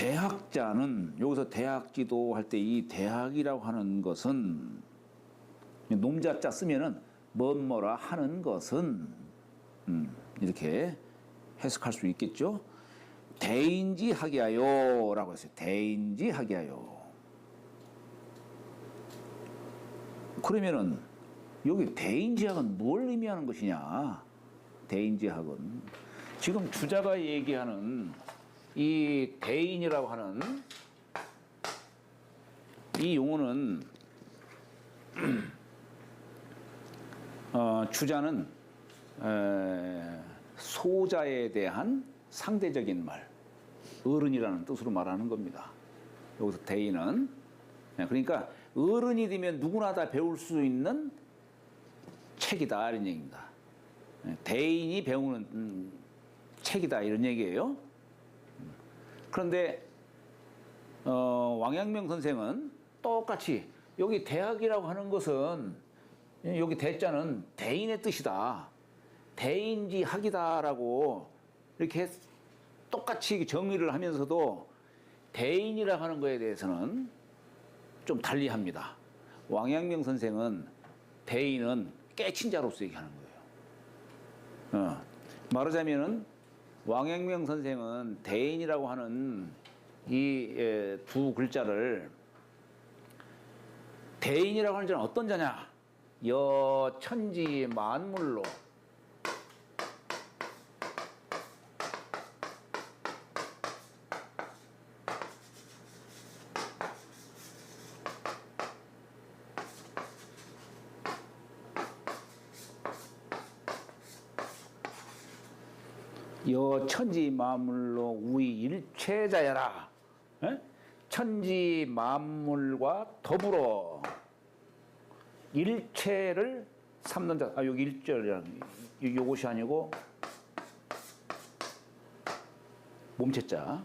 대학자는 여기서 대학 지도 할 때 이 대학이라고 하는 것은 놈자자 쓰면은 뭐뭐라 하는 것은 음, 이렇게 해석할 수 있겠죠. 대인지 하게 하여라고 했어요. 대인지 하게 하여. 그러면은 여기 대인지학은 뭘 의미하는 것이냐? 대인지학은 지금 주자가 얘기하는 이 대인이라고 하는 이 용어는 어, 주자는 에, 소자에 대한 상대적인 말, 어른이라는 뜻으로 말하는 겁니다. 여기서 대인은 네, 그러니까 어른이 되면 누구나 다 배울 수 있는 책이다 이런 얘기입니다. 네, 대인이 배우는 음, 책이다 이런 얘기예요. 그런데 어, 왕양명 선생은 똑같이 여기 대학이라고 하는 것은 여기 대자는 대인의 뜻이다. 대인지 학이다라고 이렇게 똑같이 정의를 하면서도 대인이라고 하는 거에 대해서는 좀 달리합니다. 왕양명 선생은 대인은 깨친 자로서 얘기하는 거예요. 어, 말하자면은 왕양명 선생은 대인이라고 하는 이 두 글자를 대인이라고 하는 자는 어떤 자냐? 여 천지 만물로 여 천지 만물로 우이 일체자야라. 에? 천지 만물과 더불어 일체를 삼는 자. 아 여기 일절이라는 요- 요것이 아니고 몸체자.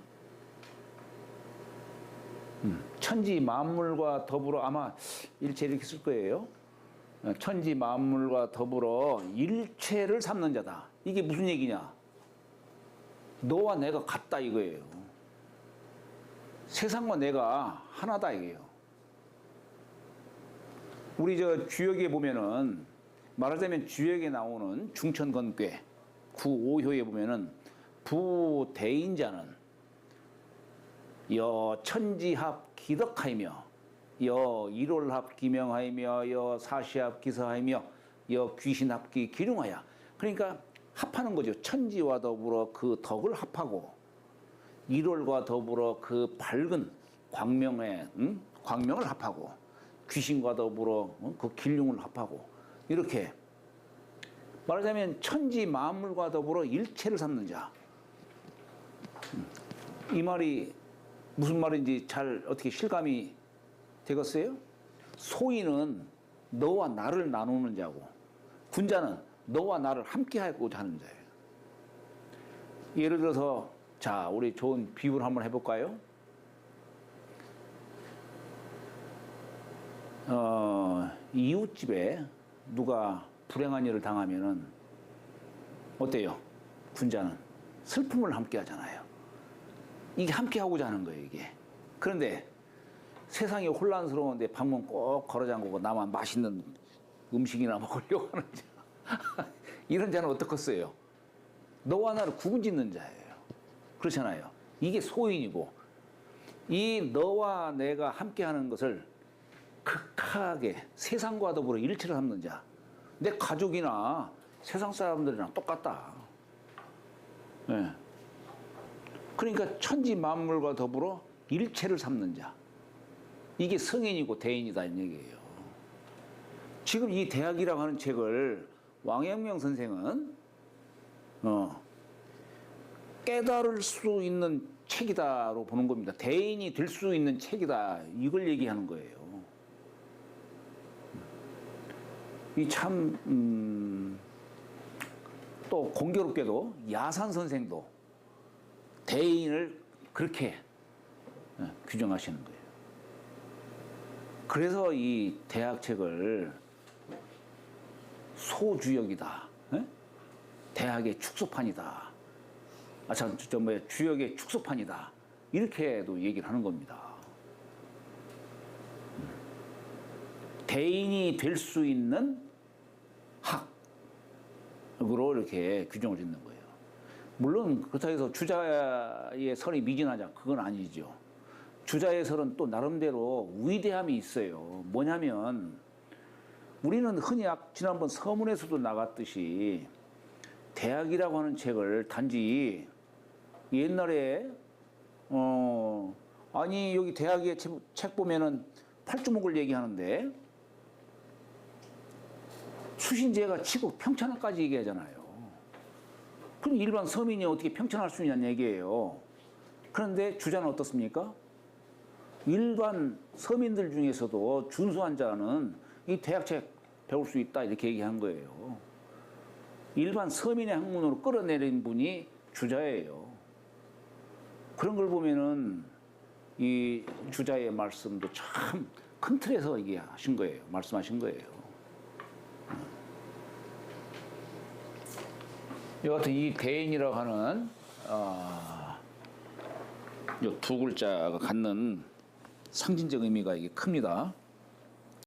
음, 천지 만물과 더불어 아마 일체 이렇게 쓸 거예요. 어, 천지 만물과 더불어 일체를 삼는 자다. 이게 무슨 얘기냐? 너와 내가 같다 이거예요. 세상과 내가 하나다 이게요. 우리 저 주역에 보면은 말하자면 주역에 나오는 중천건괴 구오효에 보면은 부대인자는 여 천지합 기덕하이며 여 일월합 기명하이며 여 사시합 기서하이며 여 귀신합기 기룡하야 그러니까 합하는 거죠 천지와 더불어 그 덕을 합하고 일월과 더불어 그 밝은 광명의 음? 광명을 합하고 귀신과 더불어 어? 그 길흉을 합하고 이렇게 말하자면 천지 만물과 더불어 일체를 삼는 자. 음. 이 말이 무슨 말인지 잘 어떻게 실감이 되겠어요? 소인은 너와 나를 나누는 자고 군자는 너와 나를 함께 하고자 하는 자예요. 예를 들어서 자 우리 좋은 비유를 한번 해볼까요? 어, 이웃집에 누가 불행한 일을 당하면은 어때요? 군자는 슬픔을 함께 하잖아요. 이게 함께 하고자 하는 거예요, 이게. 그런데 세상이 혼란스러운데 방문 꼭 걸어 잠그고 나만 맛있는 음식이나 먹으려고 하는 자. 이런 자는 어떻겠어요? 너와 나를 구분 짓는 자예요. 그렇잖아요. 이게 소인이고, 이 너와 내가 함께 하는 것을 극하게 세상과 더불어 일체를 삼는 자. 내 가족이나 세상 사람들이랑 똑같다. 예. 그러니까 천지 만물과 더불어 일체를 삼는 자. 이게 성인이고 대인이다 이 얘기예요. 지금 이 대학이라고 하는 책을 왕阳명 선생은 어, 깨달을 수 있는 책이다로 보는 겁니다. 대인이 될 수 있는 책이다. 이걸 얘기하는 거예요. 이 참, 음, 또 공교롭게도 야산 선생도 대인을 그렇게 어, 규정하시는 거예요. 그래서 이 대학책을 소주역이다. 에? 대학의 축소판이다. 아, 참, 저, 뭐야, 주역의 축소판이다. 이렇게도 얘기를 하는 겁니다. 대인이 될 수 있는 학으로 이렇게 규정을 짓는 거예요. 물론 그렇다고 해서 주자의 설이 미진하자 그건 아니죠. 주자의 설은 또 나름대로 위대함이 있어요. 뭐냐면 우리는 흔히 아- 지난번 서문에서도 나갔듯이 대학이라고 하는 책을 단지 옛날에 어 아니 여기 대학의 책, 책 보면은 팔주목을 얘기하는데 수신제가 치고 평천하까지 얘기하잖아요. 그럼 일반 서민이 어떻게 평천할 수 있냐는 얘기예요. 그런데 주자는 어떻습니까? 일반 서민들 중에서도 준수한 자는 이 대학책 배울 수 있다 이렇게 얘기한 거예요. 일반 서민의 학문으로 끌어내린 분이 주자예요. 그런 걸 보면은 이 주자의 말씀도 참 큰 틀에서 얘기하신 거예요. 말씀하신 거예요. 여하튼 이 대인이라고 하는 어, 요두 글자가 갖는 상징적 의미가 이게 큽니다.